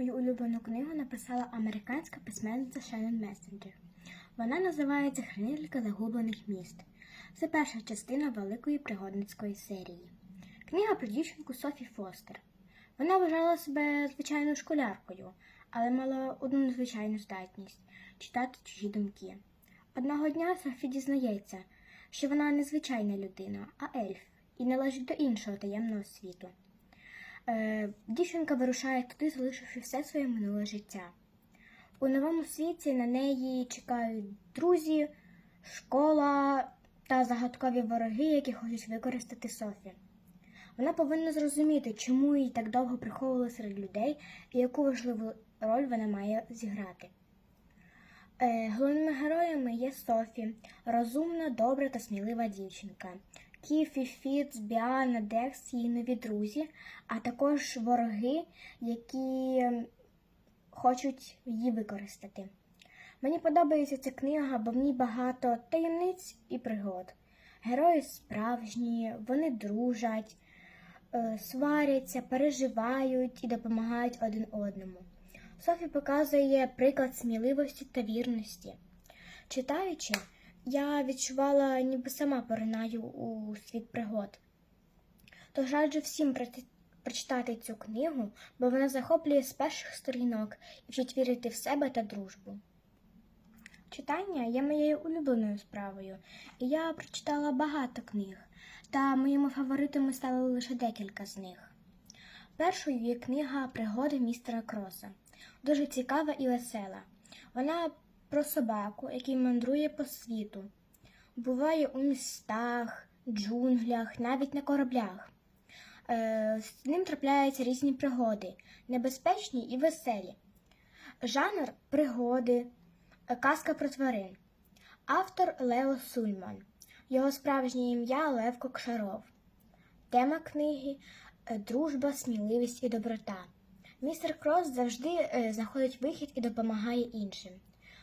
Мою улюблену книгу написала американська письменниця Шеннон Мессенджер. Вона називається Хранителька загублених міст. Це перша частина великої пригодницької серії. Книга про дівчинку Софі Фостер. Вона вважала себе звичайною школяркою, але мала одну незвичайну здатність читати чужі думки. Одного дня Софі дізнається, що вона не звичайна людина, а ельф, і належить до іншого таємного світу. Е, дівчинка вирушає туди, залишивши все своє минуле життя. У новому світі на неї чекають друзі, школа та загадкові вороги, які хочуть використати Софі. Вона повинна зрозуміти, чому її так довго приховували серед людей і яку важливу роль вона має зіграти. Е, Головними героями є Софі, розумна, добра та смілива дівчинка. Кіфі, Фіц, Біана, Декс, її нові друзі, а також вороги, які хочуть її використати. Мені подобається ця книга, бо в ній багато таємниць і пригод. Герої справжні, вони дружать, е, сваряться, переживають і допомагають один одному. Софі показує приклад сміливості та вірності. Читаючи, я відчувала, ніби сама поринаю у світ пригод. Тож раджу всім прочитати цю книгу, бо вона захоплює з перших сторінок і вчить вірити в себе та дружбу. Читання є моєю улюбленою справою, і я прочитала багато книг, та моїми фаворитами стали лише декілька з них. Першою є книга Пригоди містера Кроса. Дуже цікава і весела. Вона про собаку, який мандрує по світу. Буває у містах, джунглях, навіть на кораблях. Е, з ним трапляються різні пригоди, небезпечні і веселі. Жанр пригоди, е, казка про тварин. Автор Лео Сульман. Його справжнє ім'я Лев Кокшаров. Тема книги е, Дружба, сміливість і доброта. Містер Крос завжди знаходить вихід і допомагає іншим.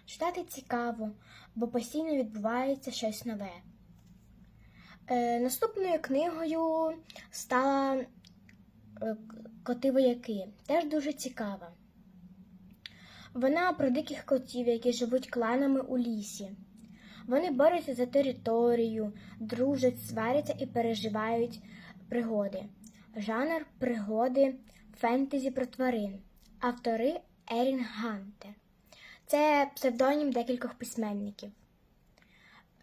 Читати цікаво, бо постійно відбувається щось нове. Е, наступною книгою стала е, Коти вояки. Теж дуже цікава. Вона про диких котів, які живуть кланами у лісі. Вони борються за територію, дружать, сваряться і переживають пригоди. Жанр пригоди фентезі про тварин. Автори Ерін Ганте. Це псевдонім декількох письменників.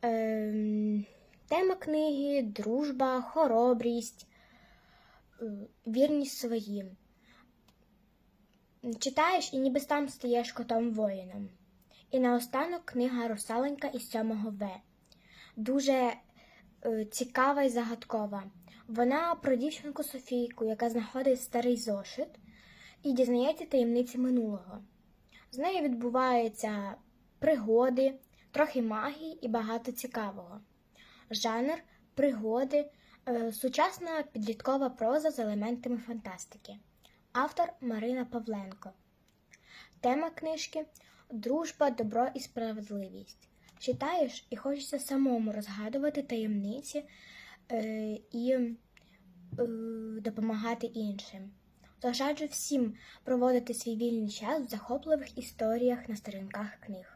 Ем, тема книги дружба, хоробрість, е, вірність своїм. Читаєш і ніби сам стаєш котом воїном. І наостанок книга Русаленька із 7 В. Дуже е, цікава і загадкова. Вона про дівчинку Софійку, яка знаходить старий зошит і дізнається таємниці минулого. З нею відбуваються пригоди, трохи магії і багато цікавого. Жанр пригоди, е, сучасна підліткова проза з елементами фантастики. Автор Марина Павленко. Тема книжки Дружба, добро і справедливість. Читаєш і хочеться самому розгадувати таємниці е, і е, допомагати іншим. Тож всім проводити свій вільний час в захопливих історіях на сторінках книг.